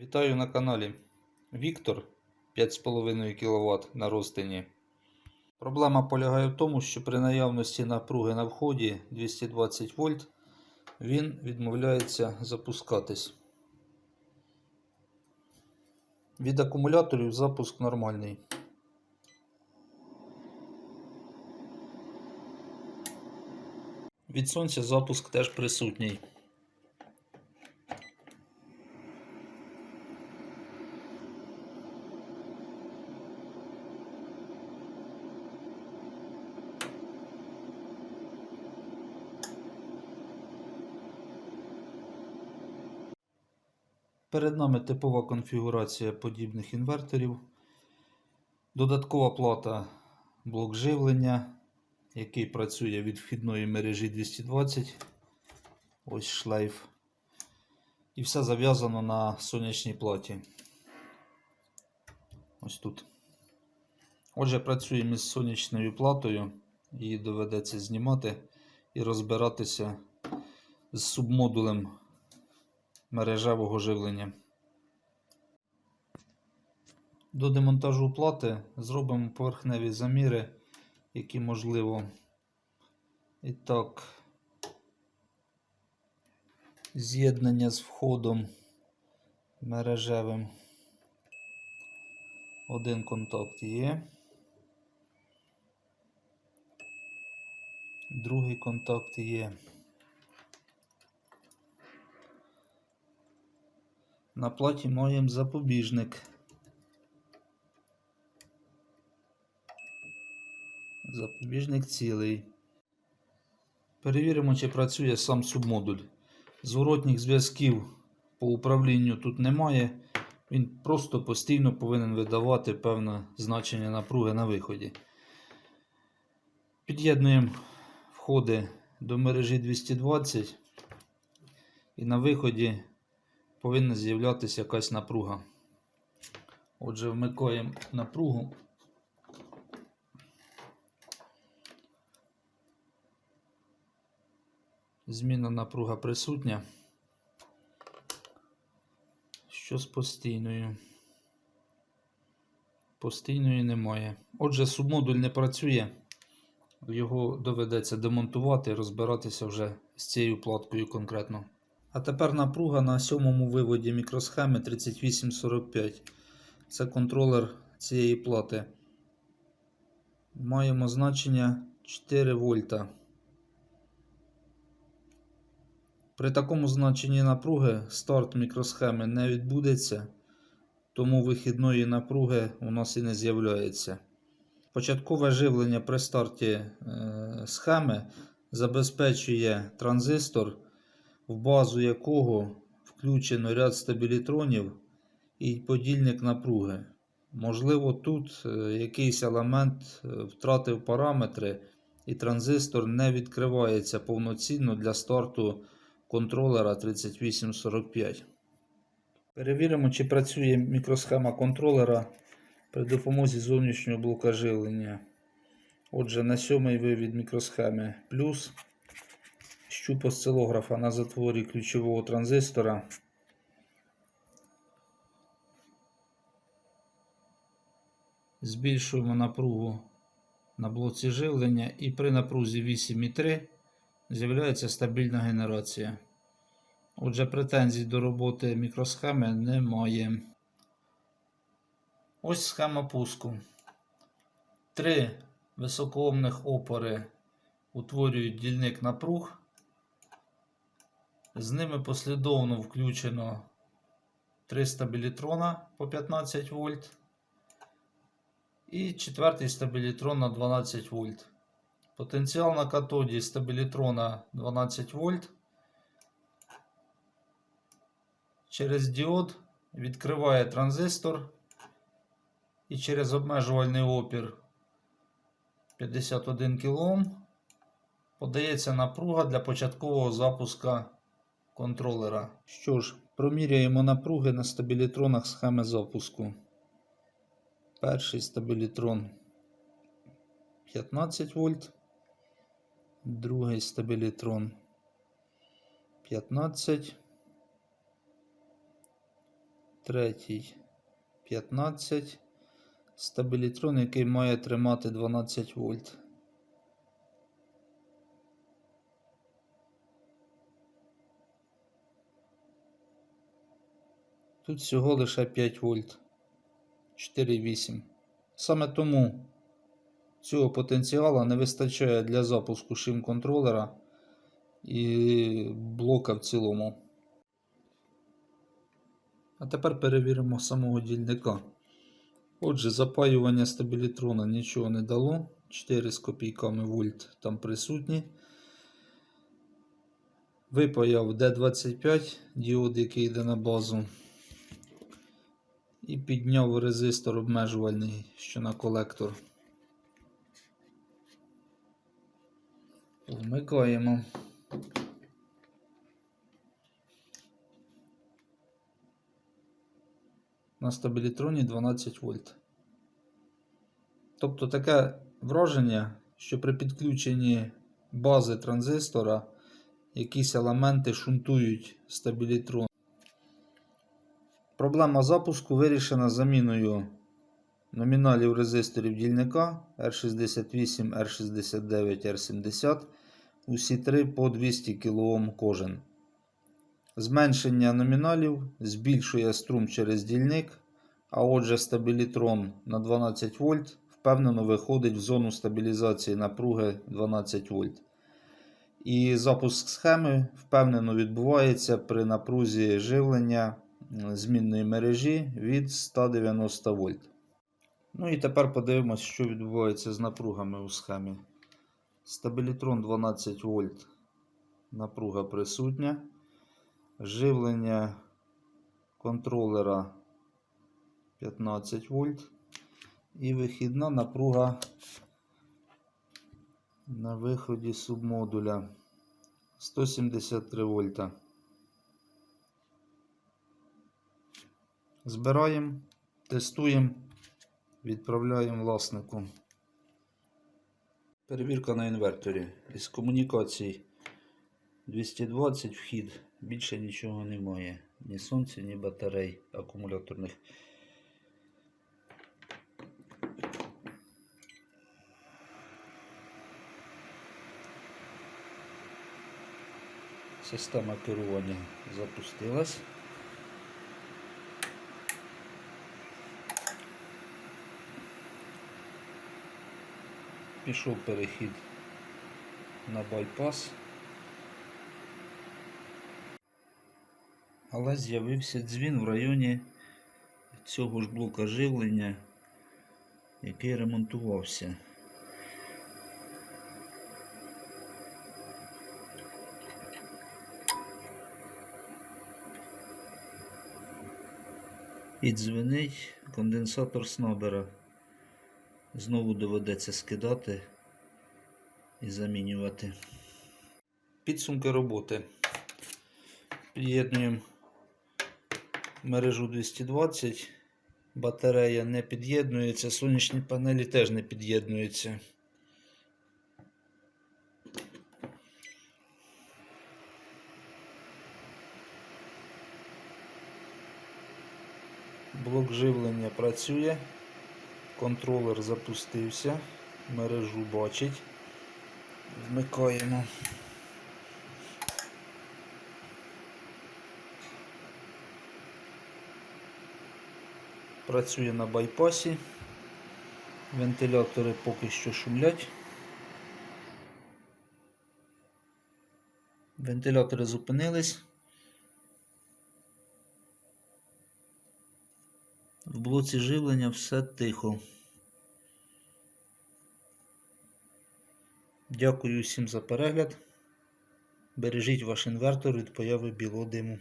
Вітаю на каналі. Віктор 5,5 кВт на розтині. Проблема полягає в тому, що при наявності напруги на вході 220 вольт він відмовляється запускатись. Від акумуляторів запуск нормальний. Від сонця запуск теж присутній. Перед нами типова конфігурація подібних інверторів. Додаткова плата блок живлення, який працює від вхідної мережі 220. Ось шлейф. І все зав'язано на сонячній платі. Ось тут. Отже, працюємо із сонячною платою. Її доведеться знімати і розбиратися з субмодулем мережевого живлення. До демонтажу плати зробимо поверхневі заміри, які можливо. І так, з'єднання з входом мережевим. Один контакт є. Другий контакт є. На платі маємо запобіжник. Запобіжник цілий. Перевіримо, чи працює сам субмодуль. Зворотніх зв'язків по управлінню тут немає. Він просто постійно повинен видавати певне значення напруги на виході. Під'єднуємо входи до мережі 220 і на виході повинна з'являтися якась напруга. Отже, вмикаємо напругу. Зміна напруга присутня. Що з постійною? Постійної немає. Отже, субмодуль не працює. Його доведеться демонтувати і розбиратися вже з цією платкою конкретно. А тепер напруга на сьомому виводі мікросхеми 3845. Це контролер цієї плати. Маємо значення 4 вольта. При такому значенні напруги старт мікросхеми не відбудеться, тому вихідної напруги у нас і не з'являється. Початкове живлення при старті е, схеми забезпечує транзистор, в базу якого включено ряд стабілітронів і подільник напруги. Можливо, тут е, якийсь елемент е, втратив параметри, і транзистор не відкривається повноцінно для старту контролера 3845. Перевіримо, чи працює мікросхема контролера при допомозі зовнішнього блока живлення. Отже, на сьомий вивід мікросхеми плюс щуп осцилографа на затворі ключового транзистора. Збільшуємо напругу на блоці живлення і при напрузі 8,3 з'являється стабільна генерація. Отже, претензій до роботи мікросхеми немає. Ось схема пуску. Три високоомних опори утворюють дільник напруг. З ними послідовно включено 3 стабілітрона по 15 вольт. І четвертий стабілітрон на 12 вольт. Потенціал на катоді стабілітрона 12 вольт. Через діод відкриває транзистор і через обмежувальний опір 51 кОм подається напруга для початкового запуска контролера. Що ж, проміряємо напруги на стабілітронах схеми запуску. Перший стабілітрон 15 вольт, другий стабілітрон 15, третій 15. Стабілітрон, який має тримати 12 вольт. Тут всього лише 5 вольт. 4,8. Саме тому цього потенціалу не вистачає для запуску шим контролера і блока в цілому. А тепер перевіримо самого дільника. Отже, запаювання стабілітрона нічого не дало. 4 з копійками вольт там присутні. Випаяв D25 діод, який йде на базу. І підняв резистор обмежувальний, що на колектор. Вмикаємо. На стабілітроні 12 вольт. Тобто таке враження, що при підключенні бази транзистора якісь елементи шунтують стабілітрон. Проблема запуску вирішена заміною номіналів резисторів дільника R68, R69, R70. Усі три по 200 кОм кожен. Зменшення номіналів збільшує струм через дільник, а отже стабілітрон на 12 вольт впевнено виходить в зону стабілізації напруги 12 вольт. І запуск схеми впевнено відбувається при напрузі живлення змінної мережі від 190 вольт. Ну і тепер подивимось, що відбувається з напругами у схемі. Стабілітрон 12 вольт. Напруга присутня. Живлення контролера 15 вольт. І вихідна напруга на виході субмодуля 173 вольта. Збираємо, тестуємо, відправляємо власнику. Перевірка на інверторі. Із комунікацій 220 вхід. Більше нічого немає. Ні сонця, ні батарей акумуляторних. Система керування запустилась. Пішов перехід на байпас. Але з'явився дзвін в районі цього ж блока живлення, який ремонтувався. І дзвенить конденсатор снабера. Знову доведеться скидати і замінювати. Підсумки роботи. Під'єднуємо мережу 220. Батарея не під'єднується, сонячні панелі теж не під'єднуються. Блок живлення працює. Контролер запустився, мережу бачить. Вмикаємо. Працює на байпасі. Вентилятори поки що шумлять. Вентилятори зупинились. В блоці живлення все тихо. Дякую всім за перегляд. Бережіть ваш інвертор від появи білого диму.